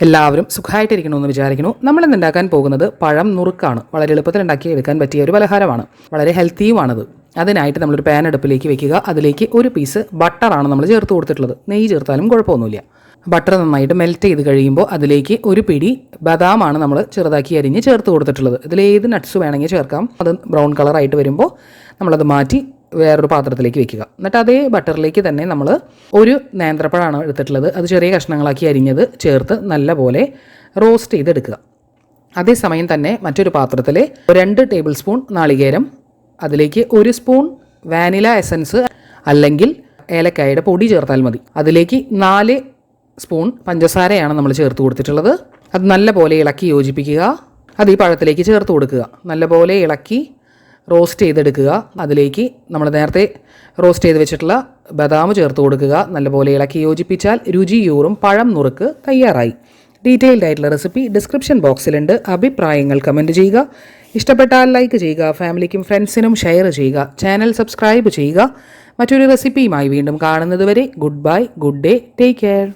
എല്ലാവരും സുഖമായിട്ടിരിക്കണമെന്ന് വിചാരിക്കുന്നു. നമ്മൾ ഇന്ന് ഉണ്ടാക്കാൻ പോകുന്നത് പഴം നുറുക്കാണ്. വളരെ എളുപ്പത്തിൽ ഉണ്ടാക്കി എടുക്കാൻ പറ്റിയ ഒരു പലഹാരമാണ്. വളരെ ഹെൽത്തിയുമാണത്. അതിനായിട്ട് നമ്മളൊരു പാൻ അടുപ്പിലേക്ക് വെക്കുക. അതിലേക്ക് ഒരു പീസ് ബട്ടറാണ് നമ്മൾ ചേർത്ത് കൊടുത്തിട്ടുള്ളത്. നെയ്യ് ചേർത്താലും കുഴപ്പമൊന്നുമില്ല. ബട്ടർ നന്നായിട്ട് മെൽറ്റ് ചെയ്ത് കഴിയുമ്പോൾ അതിലേക്ക് ഒരു പിടി ബദാമാണ് നമ്മൾ ചെറുതാക്കി അരിഞ്ഞ് ചേർത്ത് കൊടുത്തിട്ടുള്ളത്. ഇതിൽ ഏത് നട്ട്സ് വേണമെങ്കിൽ ചേർക്കാം. അത് ബ്രൗൺ കളറായിട്ട് വരുമ്പോൾ നമ്മളത് മാറ്റി വേറൊരു പാത്രത്തിലേക്ക് വെക്കുക. എന്നിട്ട് അതേ ബട്ടറിലേക്ക് തന്നെ നമ്മൾ ഒരു നേന്ത്രപ്പഴമാണ് എടുത്തിട്ടുള്ളത്. അത് ചെറിയ കഷ്ണങ്ങളാക്കി അരിഞ്ഞത് ചേർത്ത് നല്ലപോലെ റോസ്റ്റ് ചെയ്തെടുക്കുക. അതേസമയം തന്നെ മറ്റൊരു പാത്രത്തിൽ രണ്ട് ടേബിൾ സ്പൂൺ നാളികേരം അതിലേക്ക് ഒരു സ്പൂൺ വാനില എസൻസ് അല്ലെങ്കിൽ ഏലക്കായുടെ പൊടി ചേർത്താൽ മതി. അതിലേക്ക് നാല് സ്പൂൺ പഞ്ചസാരയാണ് നമ്മൾ ചേർത്ത് കൊടുത്തിട്ടുള്ളത്. അത് നല്ലപോലെ ഇളക്കി യോജിപ്പിക്കുക. അത് ഈ പഴത്തിലേക്ക് ചേർത്ത് കൊടുക്കുക. നല്ലപോലെ ഇളക്കി റോസ്റ്റ് ചെയ്തെടുക്കുക. അതിലേക്ക് നമ്മൾ നേരത്തെ റോസ്റ്റ് ചെയ്ത് വെച്ചിട്ടുള്ള ബദാം ചേർത്ത് കൊടുക്കുക. നല്ലപോലെ ഇളക്കി യോജിപ്പിച്ചാൽ രുചിയൂറും പഴം നുറുക്ക് തയ്യാറായി. ഡീറ്റെയിൽഡ് ആയിട്ടുള്ള റെസിപ്പി ഡിസ്ക്രിപ്ഷൻ ബോക്സിലുണ്ട് അഭിപ്രായങ്ങൾ കമന്റ് ചെയ്യുക. ഇഷ്ടപ്പെട്ടാൽ ലൈക്ക് ചെയ്യുക. ഫാമിലിക്കും ഫ്രണ്ട്സിനും ഷെയർ ചെയ്യുക. ചാനൽ സബ്സ്ക്രൈബ് ചെയ്യുക. മറ്റൊരു റെസിപ്പിയുമായി വീണ്ടും കാണുന്നതുവരെ goodbye good day take care